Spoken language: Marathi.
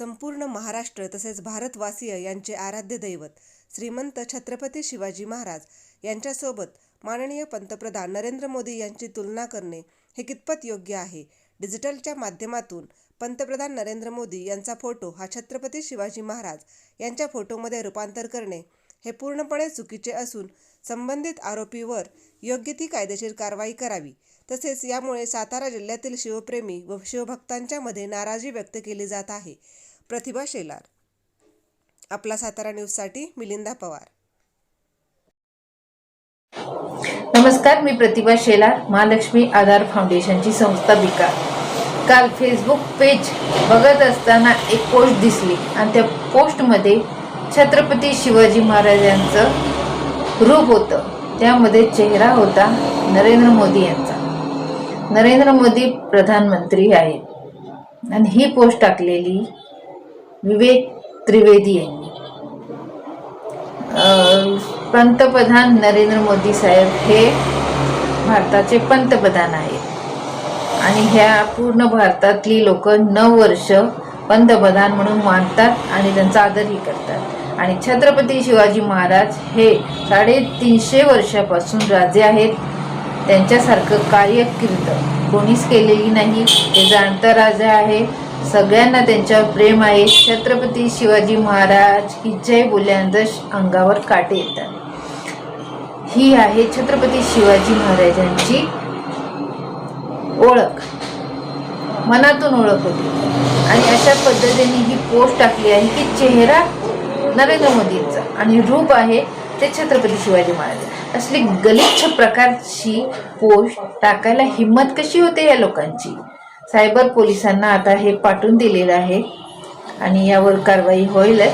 संपूर्ण महाराष्ट्र तसेच भारतवासीय यांचे आराध्य दैवत श्रीमंत छत्रपती शिवाजी महाराज यांच्यासोबत माननीय पंतप्रधान नरेंद्र मोदी यांची तुलना करणे हे कितपत योग्य आहे? डिजिटलच्या माध्यमातून पंतप्रधान नरेंद्र मोदी यांचा फोटो हा छत्रपती शिवाजी महाराज यांच्या फोटोमध्ये रूपांतर करणे हे पूर्णपणे चुकीचे असून संबंधित आरोपीवर योग्य ती कायदेशीर कारवाई करावी. तसेच यामुळे सातारा जिल्ह्यातील शिवप्रेमी व शिवभक्तांच्या मध्ये नाराजी व्यक्त केली जात आहे. प्रतिभा शेलार. आपला सातारा न्यूजसाठी मिलिंदा पवार. नमस्कार मी प्रतिभा शेलार महालक्ष्मी आधार फाउंडेशनची संस्थापिका काल फेसबुक पेज बघत असताना एक पोस्ट दिसली आणि त्या पोस्टमध्ये छत्रपती शिवाजी महाराजांचं रूप होतं. त्यामध्ये चेहरा होता नरेंद्र मोदी यांचा. नरेंद्र मोदी प्रधानमंत्री आहेत आणि ही पोस्ट टाकलेली विवेक त्रिवेदी यांनी. पंतप्रधान नरेंद्र मोदी साहेब हे भारताचे पंतप्रधान आहेत. आणि ह्या पूर्ण भारतातली लोक नऊ वर्ष पंतप्रधान म्हणून मानतात आणि त्यांचा आदरही करतात. आणि छत्रपती शिवाजी महाराज हे साडेतीनशे वर्षापासून राजे आहेत. त्यांच्यासारखं कार्यकीर्द कोणीच केलेली नाही. ते जाणता राजा आहे. सगळ्यांना त्यांच्यावर प्रेम आहे. छत्रपती शिवाजी महाराज की जय बोलल्यानंतर अंगावर काटे येतात. ही आहे छत्रपती शिवाजी महाराजांची ओळख. मनातून ओळख होती. आणि अशा पद्धतीने ही पोस्ट टाकली आहे की चेहरा नरेंद्र मोदींचा. आणि रूप आहे ते छत्रपती शिवाजी महाराज. असली गलिच्छ प्रकारची पोस्ट टाकायला हिंमत कशी होते या लोकांची? सायबर पोलिसांना आता हे पाठवून दिलेलं आहे आणि यावर कारवाई होईलच.